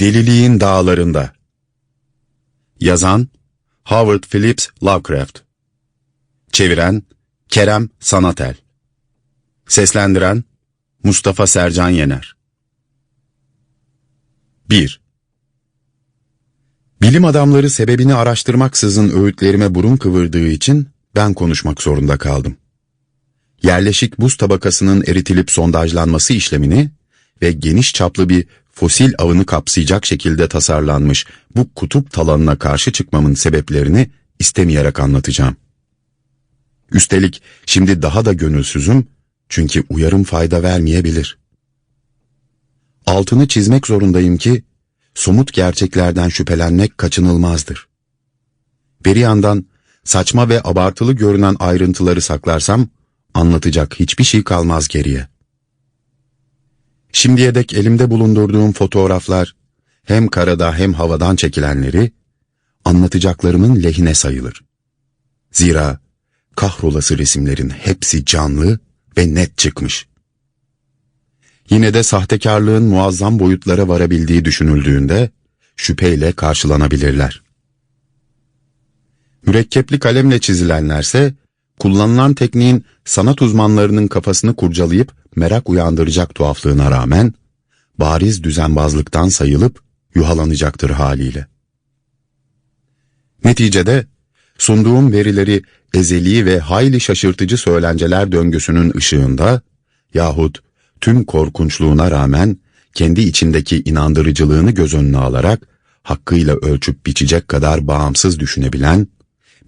Deliliğin Dağlarında Yazan Howard Phillips Lovecraft Çeviren Kerem Sanatel Seslendiren Mustafa Sercan Yener 1. Bilim adamları sebebini araştırmaksızın öğütlerime burun kıvırdığı için ben konuşmak zorunda kaldım. Yerleşik buz tabakasının eritilip sondajlanması işlemini ve geniş çaplı bir fosil avını kapsayacak şekilde tasarlanmış bu kutup talanına karşı çıkmamın sebeplerini istemeyerek anlatacağım. Üstelik şimdi daha da gönülsüzüm çünkü uyarım fayda vermeyebilir. Altını çizmek zorundayım ki somut gerçeklerden şüphelenmek kaçınılmazdır. Bir yandan saçma ve abartılı görünen ayrıntıları saklarsam anlatacak hiçbir şey kalmaz geriye. Şimdiye dek elimde bulundurduğum fotoğraflar hem karada hem havadan çekilenleri anlatacaklarımın lehine sayılır. Zira kahrolası resimlerin hepsi canlı ve net çıkmış. Yine de sahtekarlığın muazzam boyutlara varabildiği düşünüldüğünde şüpheyle karşılanabilirler. Mürekkepli kalemle çizilenlerse kullanılan tekniğin sanat uzmanlarının kafasını kurcalayıp merak uyandıracak tuhaflığına rağmen bariz düzenbazlıktan sayılıp yuhalanacaktır haliyle. Neticede sunduğum verileri ezeli ve hayli şaşırtıcı söylenceler döngüsünün ışığında yahut tüm korkunçluğuna rağmen kendi içindeki inandırıcılığını göz önüne alarak hakkıyla ölçüp biçecek kadar bağımsız düşünebilen,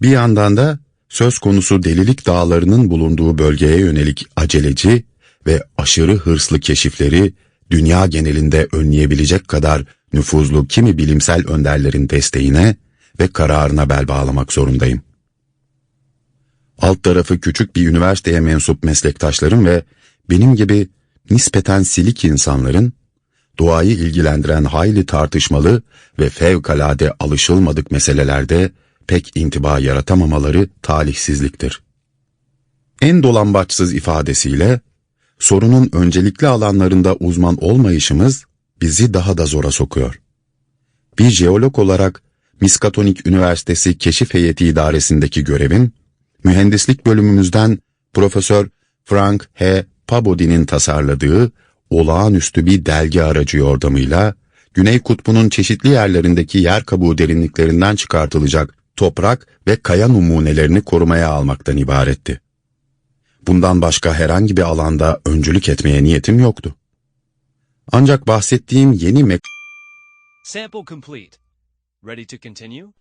bir yandan da söz konusu delilik dağlarının bulunduğu bölgeye yönelik aceleci ve aşırı hırslı keşifleri dünya genelinde önleyebilecek kadar nüfuzlu kimi bilimsel önderlerin desteğine ve kararına bel bağlamak zorundayım. Alt tarafı küçük bir üniversiteye mensup meslektaşlarım ve benim gibi nispeten silik insanların doğayı ilgilendiren hayli tartışmalı ve fevkalade alışılmadık meselelerde pek intiba yaratamamaları talihsizliktir. En dolambaçsız ifadesiyle sorunun öncelikli alanlarında uzman olmayışımız bizi daha da zora sokuyor. Bir jeolog olarak Miskatonik Üniversitesi Keşif Heyeti İdaresi'ndeki görevim, mühendislik bölümümüzden Profesör Frank H. Pabodi'nin tasarladığı olağanüstü bir delgi aracı yordamıyla Güney Kutbu'nun çeşitli yerlerindeki yer kabuğu derinliklerinden çıkartılacak toprak ve kaya numunelerini korumaya almaktan ibaretti. Bundan başka herhangi bir alanda öncülük etmeye niyetim yoktu. Ancak bahsettiğim yeni mek Sample complete. Ready to continue?